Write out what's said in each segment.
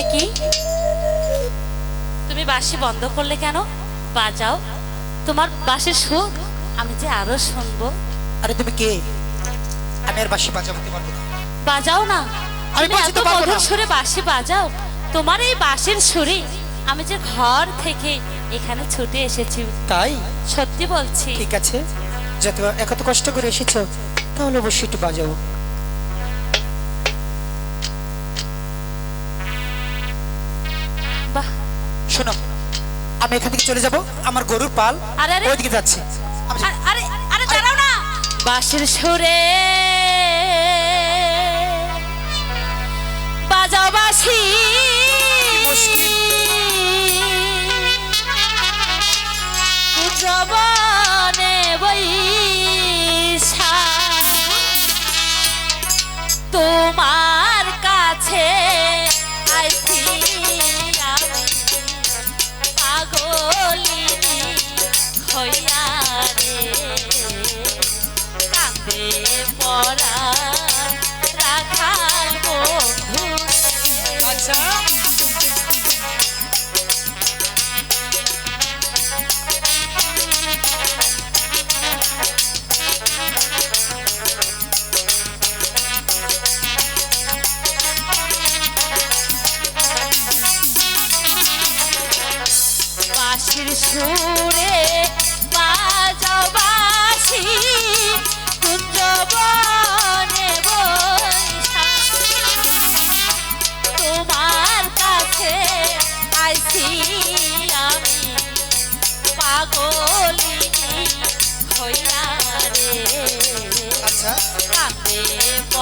একই তুমি বাঁশি বন্ধ করলে কেন? বাজাও। তোমার বাঁশির সুখ আমি যে আরও শুনব। আরে তুমি কে? আমি আর বাঁশি বাজাবো পারব না বাজাও না। আমি এত মধুর সুরে বাঁশি বাজাও। তোমার এই বাঁশির সুরে আমি যে ঘর থেকে এখানে ছুটে এসেছি। তাই? সত্যি বলছি। ঠিক আছে। যত এত কষ্ট করে এসেছ তাহলে অবশ্যই একটু বাজাবো বাহ শোনো আমি এখান থেকে চলে যাব। আমার গরুর পাল আরে, আরে। ওইদিকে যাচ্ছে। আরে আরে দাঁড়াও না। বাঁশির সুরে বাজাও বাঁশি। শ্রবণে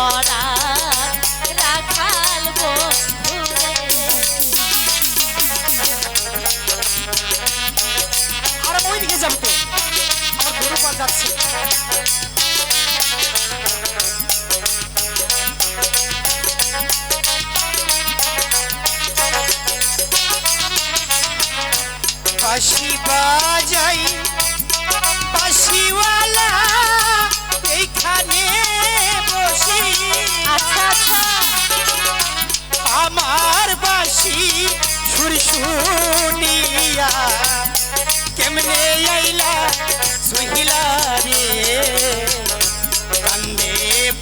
পড়া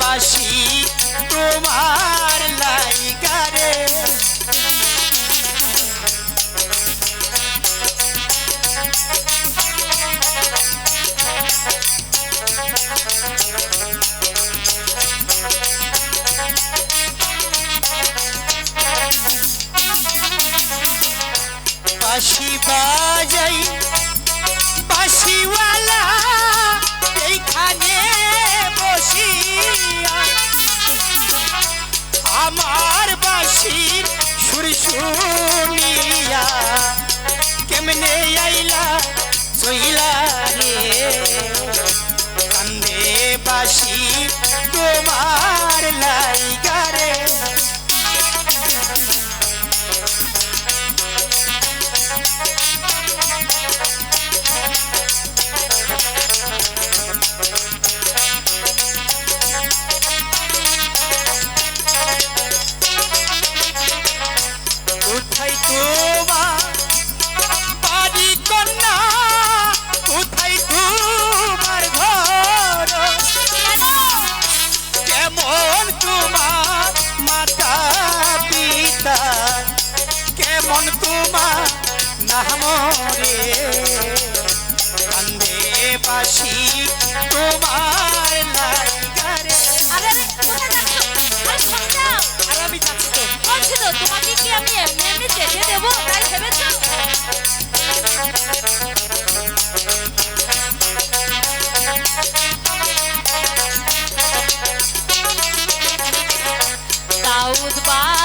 বাঁশি তোমার লাইগা তোমার নাম কান্দে বাসি তোমার লাইগারে আরে আরে আমি যাচ্ছি তো। বলছি তো তোমাকে কি আমি এমনি এমনি যেতে দেবো? তাই ভেবেছো? দাউদ বাদশার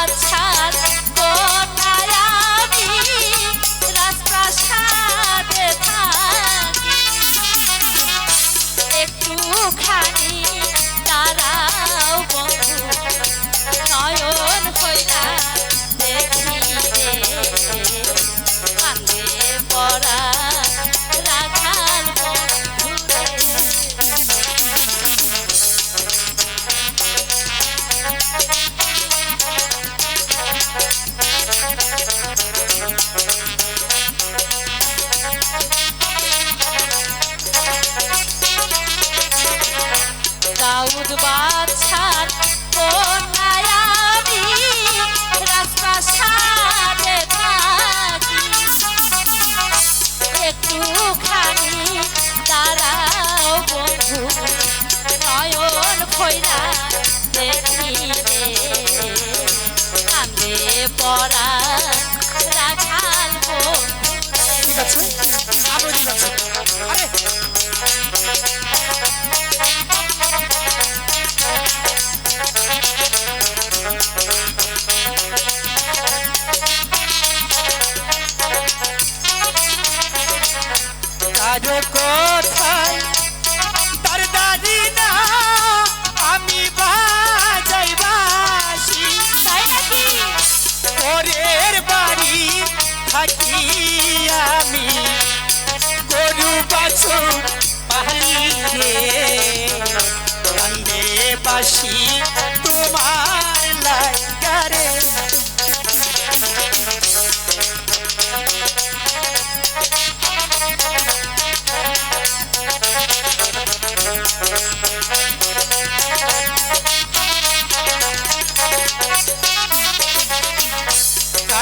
মাহমুদ বাদশার কন্যায় আমি? রাজপ্রাসাদে থাকি। একটুখানি দাঁড়াও বন্ধু, নয়ন খৈরা দেখিলে কান্দে পড়া রাখাল ঠিক আছে? আরও ঠিক আছে। আরে। কারও কোথায় তার দাদি না আমি বাজাই বাসি। তাই নাকি? পরের বাড়ি থাকি আমি। গরু পালিয়ে কান্দে বাসি।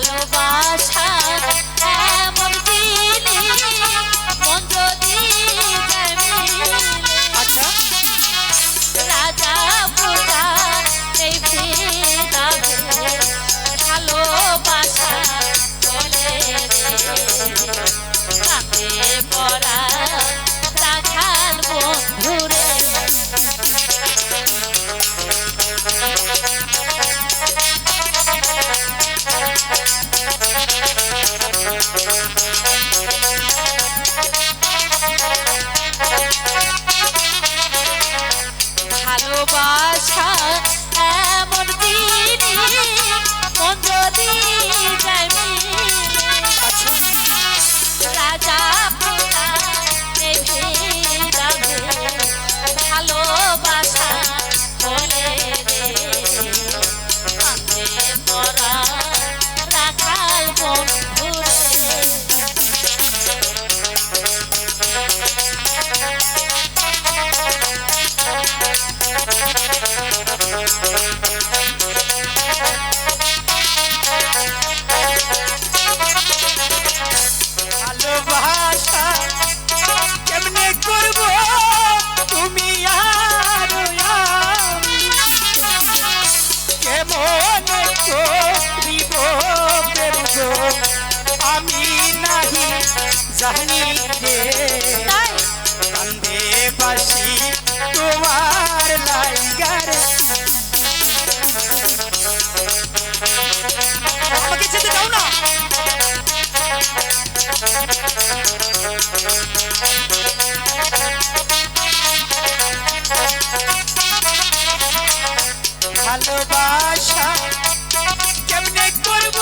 ভালোবাসা আমাকে যেতে দাও না। ভালোবাসা কেমনে করব?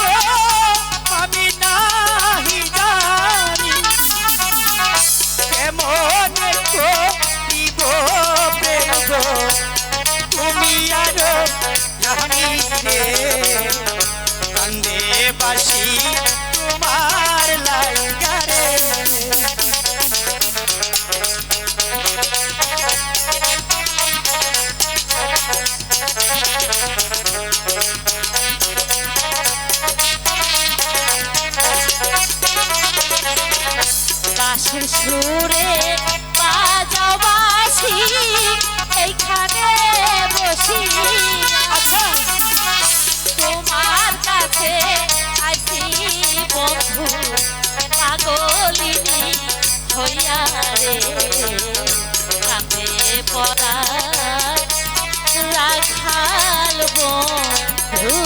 সুরে বাজাও বাঁশি এইখানে বসি। আচ্ছা তোমার কাছে আইসি বন্ধু, পাগলিনী হইয়া রে। কাঁদে পড়া রাখাল বন্ধু